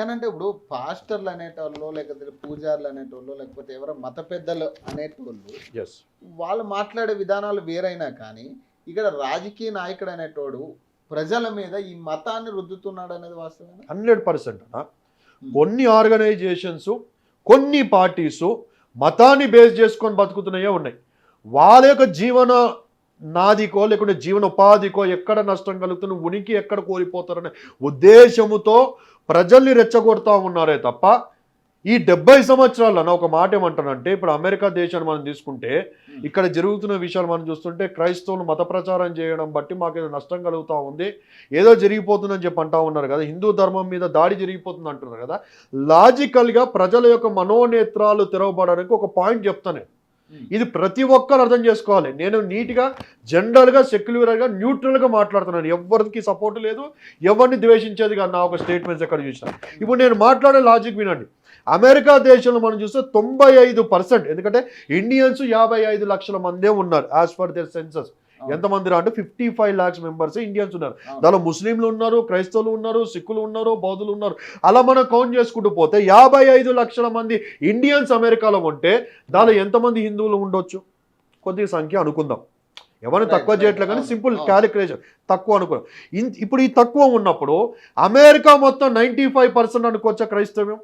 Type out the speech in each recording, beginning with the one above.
కానీ అంటే ఇప్పుడు పాస్టర్లు అనేటోళ్ళు లేకపోతే పూజారులు అనేటోళ్ళు లేకపోతే ఎవరో మత పెద్దలు అనేటోళ్ళు వాళ్ళు మాట్లాడే విధానాలు వేరైనా కానీ ఇక్కడ రాజకీయ నాయకుడు అనేటోడు ప్రజల మీద ఈ మతాన్ని రుద్దుతున్నాడు అనేది వాస్తవం హండ్రెడ్ పర్సెంట్ కొన్ని ఆర్గనైజేషన్స్ కొన్ని పార్టీసు మతాన్ని బేస్ చేసుకొని బతుకుతున్నాయే ఉన్నాయి. వాళ్ళ యొక్క జీవన నాదికో లేకుంటే జీవన ఉపాధికో ఎక్కడ నష్టం కలుగుతున్న ఉనికి ఎక్కడ కోల్పోతారనే ఉద్దేశముతో ప్రజల్ని రెచ్చగొడతా ఉన్నారే తప్ప ఈ డెబ్బై సంవత్సరాల్లో ఒక మాట ఏమంటానంటే ఇప్పుడు అమెరికా దేశాన్ని మనం తీసుకుంటే ఇక్కడ జరుగుతున్న విషయాలు మనం చూస్తుంటే క్రైస్తవులు మత ప్రచారం చేయడం బట్టి మాకు ఏదో నష్టం కలుగుతూ ఉంది ఏదో జరిగిపోతుందని చెప్పి అంటా ఉన్నారు కదా హిందూ ధర్మం మీద దాడి జరిగిపోతుంది అంటున్నారు కదా లాజికల్గా ప్రజల యొక్క మనోనేత్రాలు తెరవబడడానికి ఒక పాయింట్ చెప్తాను. Hmm. ఇది ప్రతి ఒక్కరు అర్థం చేసుకోవాలి. నేను నీట్గా జనరల్గా సెక్యులర్గా న్యూట్రల్గా మాట్లాడుతున్నాను. ఎవరికి సపోర్ట్ లేదు. ఎవరిని ద్వేషించేది కానీ నా ఒక స్టేట్మెంట్స్ ఎక్కడ చూసాను. ఇప్పుడు నేను మాట్లాడే లాజిక్ వినండి. అమెరికా దేశంలో మనం చూస్తే తొంభై ఐదు పర్సెంట్ ఎందుకంటే ఇండియన్స్ యాభై ఐదు లక్షల మందే ఉన్నారు యాజ్ పర్ దర్ సెన్సస్ ఎంతమంది రా అంటే fifty five lakhs members Indians ఉన్నారు. దానిలో ముస్లింలు ఉన్నారు క్రైస్తవులు ఉన్నారు సిక్కులు ఉన్నారు బౌద్ధులు ఉన్నారు. అలా మనం కౌంట్ చేసుకుంటూ పోతే యాభై ఐదు లక్షల మంది ఇండియన్స్ అమెరికాలో ఉంటే దానిలో ఎంతమంది హిందువులు ఉండొచ్చు? కొద్ది సంఖ్య అనుకుందాం. ఎవరిని తక్కువ. చేయట్లేదు కానీ సింపుల్. క్యాలిక్యులేషన్. తక్కువ అనుకున్నాం. ఇన్- ఇప్పుడు ఈ తక్కువ ఉన్నప్పుడు అమెరికా మొత్తం నైంటీ ఫైవ్ పర్సెంట్ అనుకోవచ్చా క్రైస్తవ్యం?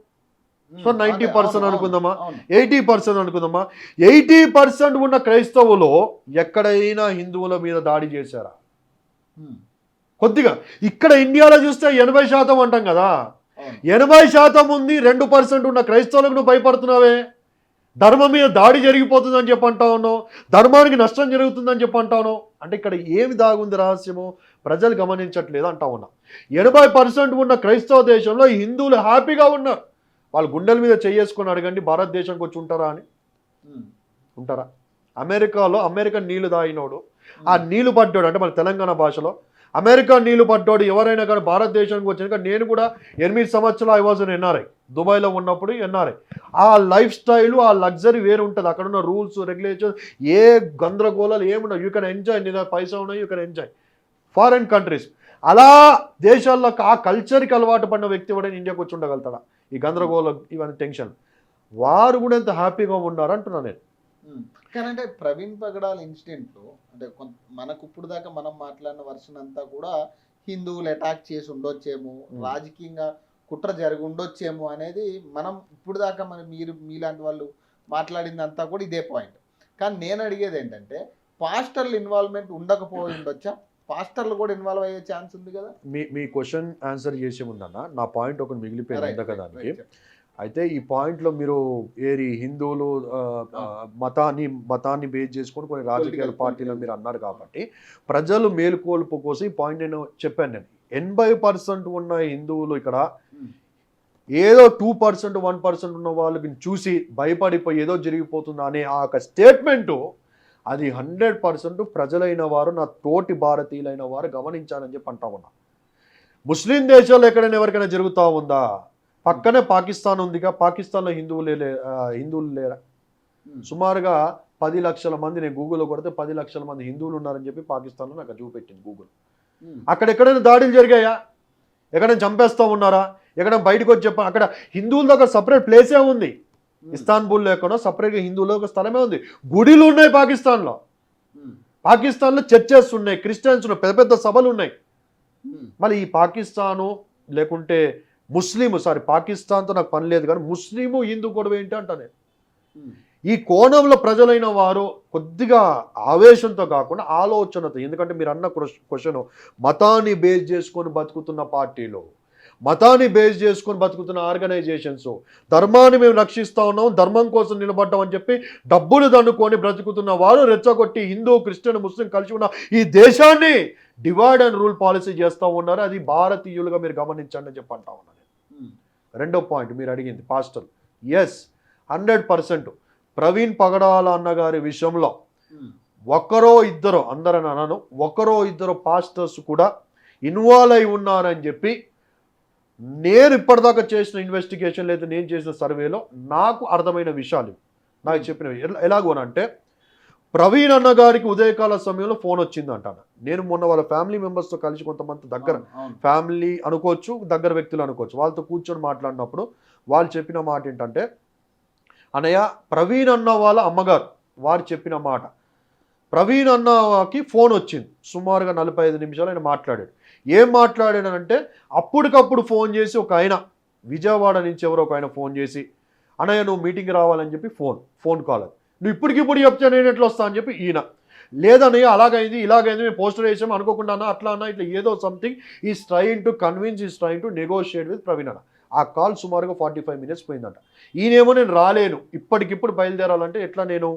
సో 90% అనుకుందామా? ఎయిటీ పర్సెంట్ అనుకుందామా? ఎయిటీ పర్సెంట్ ఉన్న క్రైస్తవులు ఎక్కడైనా హిందువుల మీద దాడి చేశారా? కొద్దిగా. ఇక్కడ ఇండియాలో చూస్తే ఎనభై శాతం అంటాం కదా. ఎనభై శాతం ఉంది రెండు పర్సెంట్ ఉన్న క్రైస్తవులకు నువ్వు భయపడుతున్నావే. ధర్మం మీద దాడి జరిగిపోతుందని చెప్పి అంటా ఉన్నావు. ధర్మానికి నష్టం జరుగుతుందని చెప్పి అంటా ఉన్నావు. అంటే ఇక్కడ ఏమి దాగుంది రహస్యము? ప్రజలు గమనించట్లేదు అంటా ఉన్నా. ఎనభై పర్సెంట్ ఉన్న క్రైస్తవ దేశంలో హిందువులు హ్యాపీగా ఉన్నారు. వాళ్ళు గుండెల మీద చేసుకొని అడగండి భారతదేశానికి వచ్చి ఉంటారా అని. ఉంటారా? అమెరికాలో అమెరికన్ నీళ్ళు దాగినోడు ఆ నీళ్ళు పడ్డాడు అంటే మన తెలంగాణ భాషలో అమెరికా నీళ్ళు పడ్డాడు ఎవరైనా కానీ భారతదేశానికి వచ్చినాక నేను కూడా ఎనిమిది సంవత్సరాలు ఐ వాజ్ ఎన్ఆర్ఐ దుబాయ్లో ఉన్నప్పుడు ఎన్ఆర్ఐ ఆ లైఫ్ స్టైల్ ఆ లగ్జరీ వేరు ఉంటుంది. అక్కడ ఉన్న రూల్స్ రెగ్యులేషన్స్ ఏ గందరగోళాలు ఏమున్నాయి యూ కెన్ ఎంజాయ్ నీ దగ్గర పైసా ఉన్నాయి you can enjoy foreign countries అలా దేశాల్లో ఆ కల్చర్కి అలవాటు పడిన వ్యక్తి కూడా ఇండియాకి వచ్చి ఉండగలుగుతాడా? ఈ గందరగోళం ఇవన్నీ టెన్షన్. వారు కూడా ఎంత హ్యాపీగా ఉన్నారు అంటున్నా నేను. కానీ అంటే ప్రవీణ్ పగడాల ఇన్సిడెంట్లో అంటే కొంత మనకు ఇప్పుడు దాకా మనం మాట్లాడిన వర్షన్ అంతా కూడా హిందువులు అటాక్ చేసి ఉండొచ్చేమో. రాజకీయంగా కుట్ర జరిగి ఉండొచ్చేమో అనేది మనం ఇప్పుడు దాకా మన మీరు మీలాంటి వాళ్ళు మాట్లాడిందంతా కూడా ఇదే పాయింట్ కానీ నేను అడిగేది ఏంటంటే పాస్టర్లు ఇన్వాల్వ్మెంట్ ఉండకపోయి ఉండొచ్చా? పాస్టర్లు కూడా ఇన్వాల్వ్ అయ్యే ఛాన్స్ ఉంది కదా మీ మీ క్వశ్చన్ ఆన్సర్ చేసే ముందన్న నా పాయింట్ ఒకటి మిగిలిపోయింది Right, ఉంది కదా right, దానికి right. అయితే ఈ పాయింట్లో మీరు ఏరి హిందువులు మతాన్ని మతాన్ని బేస్ చేసుకొని కొన్ని రాజకీయ Political, పార్టీలు. మీరు అన్నారు కాబట్టి ప్రజలు మేలుకోల్పు కోసం ఈ పాయింట్ నేను చెప్పాను నేను ఎనభై పర్సెంట్ ఉన్న హిందువులు ఇక్కడ Hmm. ఏదో టూ పర్సెంట్ వన్ పర్సెంట్ ఉన్న వాళ్ళకి చూసి భయపడిపోయి ఏదో జరిగిపోతుంది అనే ఆ యొక్క స్టేట్మెంటు అది హండ్రెడ్ పర్సెంట్ ప్రజలైన వారు నా తోటి భారతీయులైన వారు గమనించాలని చెప్పి అంటా ఉన్నా. ముస్లిం దేశాల్లో ఎక్కడైనా ఎవరికైనా జరుగుతూ ఉందా? పక్కనే పాకిస్తాన్ ఉందిగా. పాకిస్తాన్లో హిందువులే లే- హిందువులు లేరా. సుమారుగా పది లక్షల మంది నేను గూగుల్లో కొడితే పది లక్షల మంది హిందువులు ఉన్నారని చెప్పి పాకిస్తాన్లో నాకు చూపెట్టింది గూగుల్. అక్కడ ఎక్కడైనా దాడులు జరిగాయా? ఎక్కడైనా చంపేస్తూ ఉన్నారా? ఎక్కడైనా బయటకు వచ్చి చెప్ప అక్కడ హిందువులతో ఒక సపరేట్ ప్లేసే ఉంది. Hmm. ఇస్తాన్బుల్ ఎక్కడో సపరేట్గా హిందువుల ఒక స్థలమే ఉంది గుడిలు ఉన్నాయి పాకిస్తాన్లో Hmm. పాకిస్తాన్లో చర్చెస్ ఉన్నాయి క్రిస్టియన్స్ ఉన్నాయి పెద్ద పెద్ద సభలు ఉన్నాయి Hmm. మళ్ళీ ఈ పాకిస్తాను లేకుంటే ముస్లిం సారీ పాకిస్తాన్తో నాకు పని లేదు కానీ ముస్లిము హిందూ గొడవ ఏంటి అంటా నేను. ఈ కోణంలో ప్రజలైన వారు కొద్దిగా ఆవేశంతో కాకుండా ఆలోచనతో ఎందుకంటే మీరు అన్న క్వశ్చన్ మతాన్ని బేస్ చేసుకొని బతుకుతున్న పార్టీలు మతాన్ని బేస్ చేసుకొని బతుకుతున్న ఆర్గనైజేషన్స్. ధర్మాన్ని మేము రక్షిస్తా ఉన్నాం ధర్మం కోసం నిలబడ్డాం అని చెప్పి డబ్బులు దండుకొని బ్రతుకుతున్న వారు రెచ్చగొట్టి హిందూ క్రిస్టియన్ ముస్లిం కలిసి ఉన్న ఈ దేశాన్ని డివైడ్ అండ్ రూల్ పాలసీ చేస్తూ ఉన్నారు. అది భారతీయులుగా మీరు గమనించండి అని చెప్పి అంటా ఉన్నాను Hmm. రెండో పాయింట్ మీరు అడిగింది pastor. Yes hundred percent Praveen Pagadala అన్నగారి విషయంలో Hmm. ఒకరో ఇద్దరు అందరని అనను ఒకరో ఇద్దరు పాస్టర్స్ కూడా ఇన్వాల్వ్ అయి ఉన్నారని చెప్పి నేను ఇప్పటిదాకా చేసిన ఇన్వెస్టిగేషన్ లేదా నేను చేసిన సర్వేలో నాకు అర్థమైన విషయాలు. నాకు చెప్పినవి ఎలా- ఎలాగోనంటే ప్రవీణ్ అన్న గారికి ఉదయకాల సమయంలో ఫోన్ వచ్చింది అంటాను నేను మొన్న వాళ్ళ ఫ్యామిలీ మెంబర్స్తో కలిసి కొంతమంది దగ్గర. ఫ్యామిలీ అనుకోవచ్చు దగ్గర వ్యక్తులు అనుకోవచ్చు వాళ్ళతో కూర్చొని మాట్లాడినప్పుడు వాళ్ళు చెప్పిన మాట ఏంటంటే అనయ్య ప్రవీణ్ అన్న వాళ్ళ అమ్మగారు వారు చెప్పిన మాట ప్రవీణ్ అన్నకి ఫోన్ వచ్చింది. సుమారుగా నలభై ఐదు నిమిషాలు ఆయన మాట్లాడాడు. ఏం మాట్లాడాడంటే అప్పటికప్పుడు ఫోన్ చేసి ఒక ఆయన విజయవాడ నుంచి ఎవరో ఒక ఆయన ఫోన్ చేసి అన్నయ్య నువ్వు మీటింగ్ రావాలని చెప్పి ఫోన్ ఫోన్ కాల్ అది. నువ్వు ఇప్పటికిప్పుడు చెప్తే నేను ఎట్లా వస్తా అని చెప్పి ఈయన లేదన్నయ్య అలాగైంది ఇలాగైంది మేము పోస్టర్ వేసాం అనుకోకుండా అన్న అట్లా అన్న ఇట్లా ఏదో something is trying to convince ఈ trying to negotiate with Praveen అన్న. ఆ కాల్ సుమారుగా ఫార్టీ ఫైవ్ మినిట్స్ పోయిందంట. ఈయనేమో నేను రాలేను ఇప్పటికిప్పుడు బయలుదేరాలంటే ఎట్లా నేను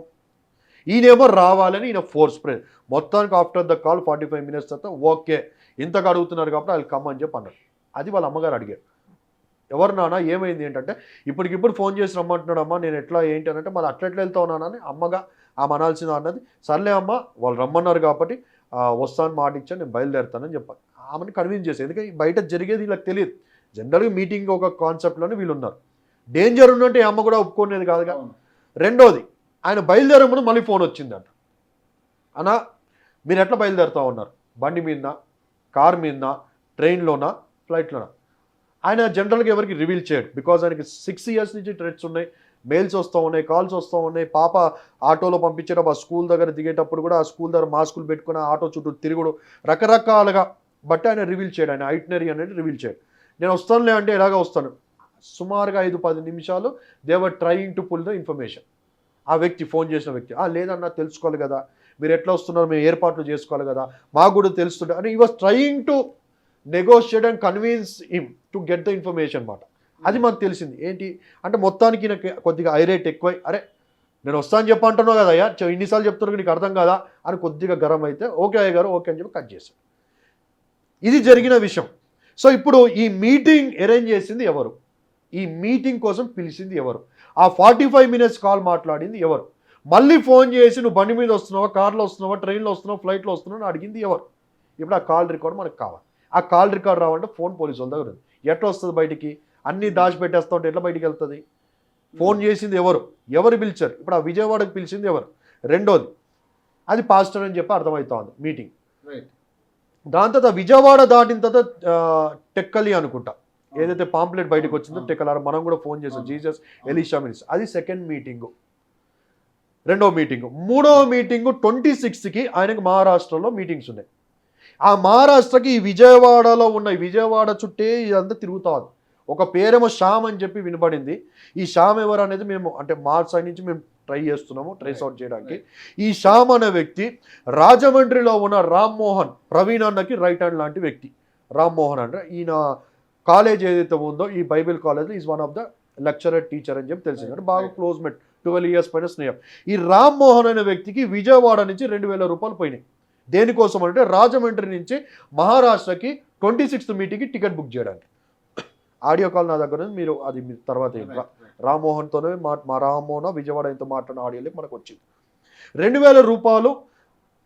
ఈయనేమో రావాలని ఈయన ఫోర్స్ ప్రే మొత్తానికి after the call forty five minutes తర్వాత ఓకే ఇంతకు అడుగుతున్నారు కాబట్టి వాళ్ళు కమ్ అని చెప్పి అన్నాడు. అది వాళ్ళ అమ్మగారు అడిగారు. ఎవరు నాన్న ఏమైంది ఏంటంటే ఇప్పటికిప్పుడు ఫోన్ చేసి రమ్మంటున్నాడు అమ్మ నేను ఎట్లా ఏంటి అని అంటే మరి అట్లా ఎట్లా వెళ్తా ఉన్నానని అమ్మగా ఆమె అనాల్సింది అన్నది. సర్లే అమ్మ వాళ్ళు రమ్మన్నారు కాబట్టి వస్తాను మాట ఇచ్చాను నేను బయలుదేరుతానని చెప్పాను ఆమెను కన్విన్స్ చేసి ఎందుకంటే బయట జరిగేది వీళ్ళకి తెలియదు. జనరల్గా మీటింగ్ ఒక కాన్సెప్ట్లోనే వీళ్ళు ఉన్నారు. డేంజర్ ఉన్నట్టు ఈ అమ్మ కూడా ఒప్పుకునేది కాదుగా. రెండోది ఆయన బయలుదేరే ముందు మళ్ళీ ఫోన్ వచ్చిందంట. అన్నా మీరు ఎట్లా బయలుదేరుతా ఉన్నారు? బండి మీదనా? కార్ మీదనా? ట్రైన్లోనా? ఫ్లైట్లోనా? ఆయన జనరల్గా ఎవరికి రివీల్ చేయడు. బికాజ్ ఆయనకి సిక్స్ ఇయర్స్ నుంచి ట్రెడ్స్ ఉన్నాయి. మెయిల్స్ వస్తూ ఉన్నాయి కాల్స్ వస్తూ ఉన్నాయి. పాప ఆటోలో పంపించేటప్పుడు ఆ స్కూల్ దగ్గర దిగేటప్పుడు కూడా ఆ స్కూల్ దగ్గర మాస్కులు పెట్టుకుని ఆటో చుట్టూ తిరుగుడు. రకరకాలుగా బట్ ఆయన రివీల్ చేయడు. ఆయన ఐటనరీ అనేది రివీల్ చేయడు. నేను వస్తానులే అంటే ఎలాగ వస్తాను. సుమారుగా ఐదు పది నిమిషాలు they were trying to pull the information ఆ వ్యక్తి ఫోన్ చేసిన వ్యక్తి ఆ లేదన్నా తెలుసుకోవాలి కదా మీరు ఎట్లా వస్తున్నారు మేము ఏర్పాట్లు చేసుకోవాలి కదా మాకు కూడా తెలుస్తుంటే అని ఈ was trying to negotiate and convince him to get the information మాట. అది మాకు తెలిసింది. ఏంటి? అంటే మొత్తానికి నాకు కొద్దిగా ఐరేట్ ఎక్కువై అరే నేను వస్తాను చెప్పి అంటున్నావు కదా అయ్యా చె- ఇన్నిసార్లు చెప్తున్నా నీకు అర్థం కదా? అని కొద్దిగా గరం అయితే ఓకే అయ్య గారు ఓకే అని చెప్పి కట్ చేశాను ఇది జరిగిన విషయం. సో ఇప్పుడు ఈ మీటింగ్ అరేంజ్ చేసింది ఎవరు? ఈ మీటింగ్ కోసం పిలిచింది ఎవరు? ఆ ఫార్టీ ఫైవ్ మినిట్స్ కాల్ మాట్లాడింది ఎవరు? మళ్ళీ ఫోన్ చేసి నువ్వు బండి మీద వస్తున్నావా కార్లో వస్తున్నావా ట్రైన్లో వస్తున్నావా ఫ్లైట్లో వస్తున్నావు అడిగింది ఎవరు? ఇప్పుడు ఆ కాల్ రికార్డ్ మనకు కావాలి. ఆ కాల్ రికార్డ్ రావాలంటే ఫోన్ పోలీసు వాళ్ళ దగ్గర ఉంది. ఎట్లా వస్తుంది బయటికి? అన్ని దాచిపెట్టేస్తా ఉంటే ఎట్లా బయటికి వెళ్తుంది? ఫోన్ చేసింది ఎవరు? ఎవరు పిలిచారు? ఇప్పుడు ఆ విజయవాడకు పిలిచింది ఎవరు? రెండోది. అది పాస్టర్ అని చెప్పి అర్థమవుతోంది మీటింగ్. దాని తర్వాత విజయవాడ దాటిన తర్వాత టెక్కలి అనుకుంటా. ఏదైతే పాంప్లెట్ బయటకు వచ్చిందో టెక్కలార మనం కూడా ఫోన్ చేసాం. జీసస్ ఎలిషా మినిస్ అది సెకండ్ మీటింగ్ రెండో మీటింగ్ మూడో మీటింగ్ ట్వంటీ సిక్స్త్కి ఆయనకు మహారాష్ట్రలో మీటింగ్స్ ఉన్నాయి. ఆ మహారాష్ట్రకి ఈ విజయవాడలో ఉన్న విజయవాడ చుట్టే ఇదంతా తిరుగుతా ఉంది. ఒక పేరేమో శ్యామ్ అని చెప్పి వినబడింది. ఈ శ్యామ్ ఎవరు అనేది మేము అంటే మా సైడ్ నుంచి మేము ట్రై చేస్తున్నాము ట్రేస్ అవుట్ చేయడానికి. ఈ శ్యామ్ అనే వ్యక్తి రాజమండ్రిలో ఉన్న రామ్మోహన్ ప్రవీణ్ అన్నకి రైట్ హ్యాండ్ లాంటి వ్యక్తి. రామ్మోహన్ అంటే ఈయన కాలేజ్ ఏదైతే ఉందో ఈ Bible college is one of the lecturer teacher అని చెప్పి తెలిసింది. అంటే బాగా క్లోజ్ మెట్ ట్వెల్వ్ ఇయర్స్ పైన స్నేహం. ఈ రామ్మోహన్ అనే వ్యక్తికి విజయవాడ నుంచి రెండు వేల రూపాయలు పోయినాయి. దేనికోసం అంటే రాజమండ్రి నుంచి మహారాష్ట్రకి ట్వంటీ సిక్స్త్ మీటింగ్కి టికెట్ బుక్ చేయడానికి. ఆడియో కాల్ నా దగ్గర మీరు అది మీ తర్వాత. రామ్మోహన్తోనే మా మా రామ్మోహన్ విజయవాడ ఎంతో మాట్లాడిన ఆడియోలే మనకు వచ్చింది. రెండు వేల రూపాయలు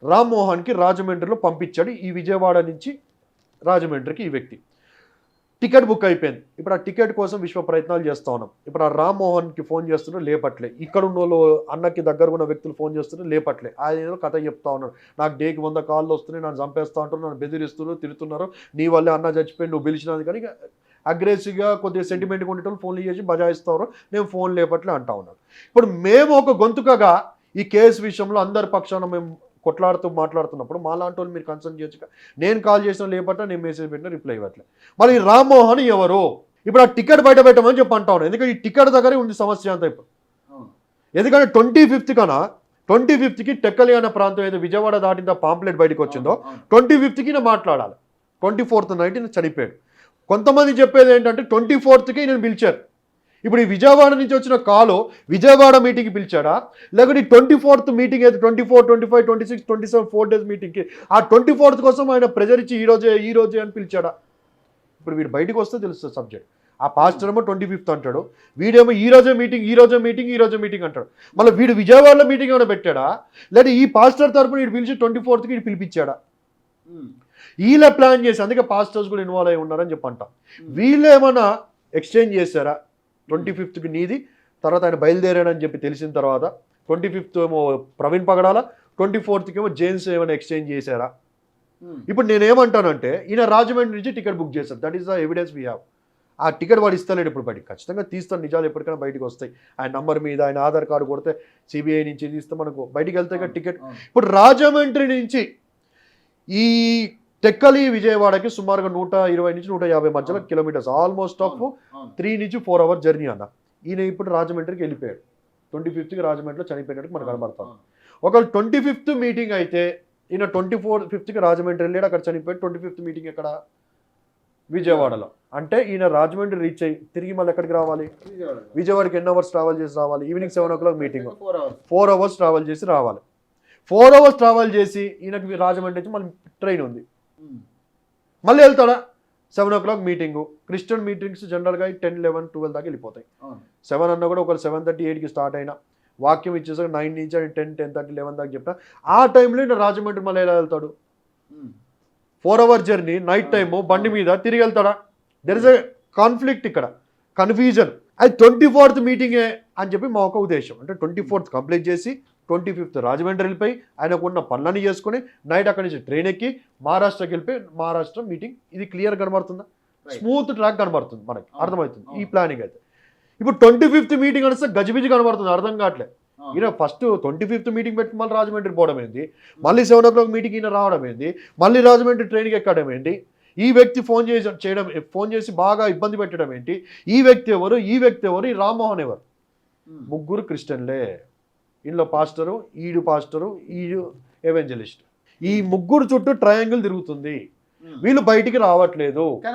రామ్మోహన్కి రాజమండ్రిలో పంపించాడు ఈ విజయవాడ నుంచి రాజమండ్రికి ఈ వ్యక్తి. టికెట్ బుక్ అయిపోయింది. ఇప్పుడు ఆ టికెట్ కోసం విశ్వ ప్రయత్నాలు చేస్తా ఉన్నాం. ఇప్పుడు ఆ రామ్మోహన్కి ఫోన్ చేస్తున్నారు లేపట్లే. ఇక్కడ ఉన్న వాళ్ళు అన్నకి దగ్గర ఉన్న వ్యక్తులు ఫోన్ చేస్తున్నారు లేపట్లే. ఆయన ఏదో కథ చెప్తా ఉన్నాడు. నాకు డేకి వంద కాళ్ళు వస్తున్నాయి నన్ను చంపేస్తా ఉంటారు నన్ను బెదిరిస్తున్నారు తిరుగుతున్నారు నీ వల్లే అన్న చచ్చిపోయి నువ్వు పిలిచినది కానీ అగ్రెసివ్గా కొద్దిగా సెంటిమెంట్గా ఉండేటోళ్ళు ఫోన్లు చేసి బజాయిస్తారు. నేను ఫోన్ లేపట్లే అంటా ఉన్నాను ఇప్పుడు మేము ఒక గొంతుకగా ఈ కేసు విషయంలో అందరి పక్షాన మేము కొట్లాడుతూ మాట్లాడుతున్నప్పుడు మా లాంటి వాళ్ళు మీరు కన్సర్న్ చేయొచ్చు. నేను కాల్ చేసిన లేపట్ట నేను మెసేజ్ పెట్టిన రిప్లై ఇవ్వట్లే. మరి ఈ రామ్మోహన్ ఎవరు? ఇప్పుడు ఆ టికెట్ బయట పెట్టమని చెప్పి అంటా ఉన్నాను ఎందుకంటే ఈ టికెట్ దగ్గరే ఉంది సమస్య అంతా ఇప్పుడు. ఎందుకంటే ట్వంటీ ఫిఫ్త్ కన్నా ట్వంటీ ఫిఫ్త్కి టెక్కలి అనే ప్రాంతం ఏదో విజయవాడ దాటిన పాంప్లెట్ బయటకు వచ్చిందో. ట్వంటీ ఫిఫ్త్కి నేను మాట్లాడాలి. ట్వంటీ ఫోర్త్ నైట్ నేను చనిపోయాడు. కొంతమంది చెప్పేది ఏంటంటే ట్వంటీ ఫోర్త్కి నేను పిలిచారు. ఇప్పుడు ఈ విజయవాడ నుంచి వచ్చిన కాలు విజయవాడ మీటింగ్కి పిలిచాడా? లేకపోతే ట్వంటీ ఫోర్త్ మీటింగ్ అయితే twenty four twenty five twenty six twenty seven four days మీటింగ్కి ఆ ట్వంటీ ఫోర్త్ కోసం ఆయన ప్రెజర్ ఇచ్చి ఈ రోజే ఈ రోజే అని పిలిచాడా? ఇప్పుడు వీడు బయటకు వస్తే తెలుస్తుంది సబ్జెక్ట్ ఆ పాస్టర్ ఏమో ట్వంటీ ఫిఫ్త్ అంటాడు. వీడేమో ఈ రోజే మీటింగ్ ఈ రోజే మీటింగ్ ఈ రోజే మీటింగ్ అంటాడు. మళ్ళీ వీడు విజయవాడలో మీటింగ్ ఏమైనా పెట్టాడా? లేదా ఈ పాస్టర్ తరపున వీడు పిలిచి ట్వంటీ ఫోర్త్కి వీడు పిలిపించాడా? ఉమ్. వీళ్ళే ప్లాన్ చేసి అందుకే పాస్టర్స్ కూడా ఇన్వాల్వ్ అయి ఉన్నారని చెప్పి అంటాం వీళ్ళు ఏమన్నా ఎక్స్చేంజ్ చేశారా? ట్వంటీ ఫిఫ్త్కి నీది తర్వాత ఆయన బయలుదేరాడని చెప్పి తెలిసిన తర్వాత ట్వంటీ ఫిఫ్త్ ఏమో ప్రవీణ్ పగడాల ట్వంటీ ఫోర్త్కి ఏమో జేమ్స్ ఏమైనా ఎక్స్చేంజ్ చేశారా? ఉమ్. ఇప్పుడు నేను ఏమంటానంటే ఈయన రాజమండ్రి నుంచి టికెట్ బుక్ చేశారు. That is the evidence we have ఆ టికెట్ వాడు ఇస్తలేడు ఇప్పుడు బయటికి. ఖచ్చితంగా తీస్తాను నిజాలు ఎప్పటికైనా బయటకు వస్తాయి. ఆయన నంబర్ మీద ఆయన ఆధార్ కార్డు కొడితే సిబిఐ నుంచి తీస్తే మనకు బయటికి వెళ్తే కదా టికెట్. ఇప్పుడు రాజమండ్రి నుంచి ఈ టెక్కలి విజయవాడకి సుమారుగా నూట ఇరవై నుంచి నూట యాభై మధ్యలో. Kilometres almost half. త్రీ నుంచి ఫోర్ అవర్ జర్నీ అన్న. ఈయన ఇప్పుడు రాజమండ్రికి వెళ్ళిపోయాడు. ట్వంటీ ఫిఫ్త్కి రాజమండ్రిలో చనిపోయినట్టు మనకు కనబడతాం. ఒకవేళ ట్వంటీ ఫిఫ్త్ మీటింగ్ అయితే ఈయన ట్వంటీ ఫోర్ ఫిఫ్త్కి రాజమండ్రి వెళ్ళాడు అక్కడ చనిపోయాడు. ట్వంటీ ఫిఫ్త్ మీటింగ్ ఎక్కడ? విజయవాడలో. అంటే ఈయన రాజమండ్రి రీచ్ అయ్యి తిరిగి మళ్ళీ ఎక్కడికి రావాలి? విజయవాడ. విజయవాడకి ఎన్ని అవర్స్ ట్రావెల్ చేసి రావాలి? Evening seven o'clock meeting four hours travel చేసి రావాలి. ఫోర్ అవర్స్ ట్రావెల్ చేసి ఈయనకి రాజమండ్రి నుంచి మళ్ళీ ట్రైన్ ఉంది. మళ్ళీ వెళ్తాడా? Seven o'clock meeting. Christian meetings జనరల్గా టెన్ లెవెన్ ట్వెల్వ్ దాకా వెళ్ళిపోతాయి. సెవెన్ అన్న కూడా ఒక సెవెన్ థర్టీ ఎయిట్కి స్టార్ట్ అయినా వాక్యం ఇచ్చేసాక నైన్ నుంచి అని టెన్ టెన్ థర్టీ లెవెన్ దాకా చెప్పిన ఆ టైంలో రాజమండ్రి మళ్ళీ ఎలా వెళ్తాడు. Four hour journey night time బండి మీద తిరిగి వెళ్తాడా? దెర్ ఇస్ ఎ కాన్ఫ్లిక్ట్ ఇక్కడ. కన్ఫ్యూజన్ అది ట్వంటీ ఫోర్త్ మీటింగే అని చెప్పి మా ఒక ఉద్దేశం. అంటే ట్వంటీ ఫోర్త్ కంప్లీట్ చేసి ట్వంటీ ఫిఫ్త్ రాజమండ్రి వెళ్ళిపోయి ఆయనకు ఉన్న పనులన్నీ చేసుకుని నైట్ అక్కడి నుంచి ట్రైన్ ఎక్కి మహారాష్ట్రకి వెళ్ళిపోయి మహారాష్ట్ర మీటింగ్ ఇది క్లియర్ కనబడుతుందా. స్మూత్ ట్రాక్ కనబడుతుంది మనకి. అర్థమవుతుంది. ఈ. ప్లానింగ్ అయితే. ఇప్పుడు ట్వంటీ ఫిఫ్త్ మీటింగ్ అనేస్తే గజిబిజి కనబడుతుంది. అర్థం కావట్లే. అవును. ఈయన ఫస్ట్ ట్వంటీ ఫిఫ్త్ మీటింగ్ పెట్టి మళ్ళీ రాజమండ్రి పోవడం ఏంది? మళ్ళీ సెవెన్ ఓ క్లాక్ మీటింగ్ ఈయన రావడం ఏంది? మళ్ళీ రాజమండ్రి ట్రైన్కి ఎక్కడం ఏంటి? ఈ వ్యక్తి ఫోన్ చేసి చేయడం ఫోన్ చేసి బాగా ఇబ్బంది పెట్టడం ఏంటి? ఈ వ్యక్తి ఎవరు? ఈ వ్యక్తి ఎవరు? ఈ రామ్మోహన్ ఎవరు. ముగ్గురు క్రిస్టియన్లే. ఇంట్లో పాస్టరు ఈడు పాస్టరు ఈడు ఎవెంజలిస్ట్. ఈ ముగ్గురు చుట్టూ ట్రయాంగిల్ తిరుగుతుంది. వీళ్ళు బయటికి రావట్లేదు.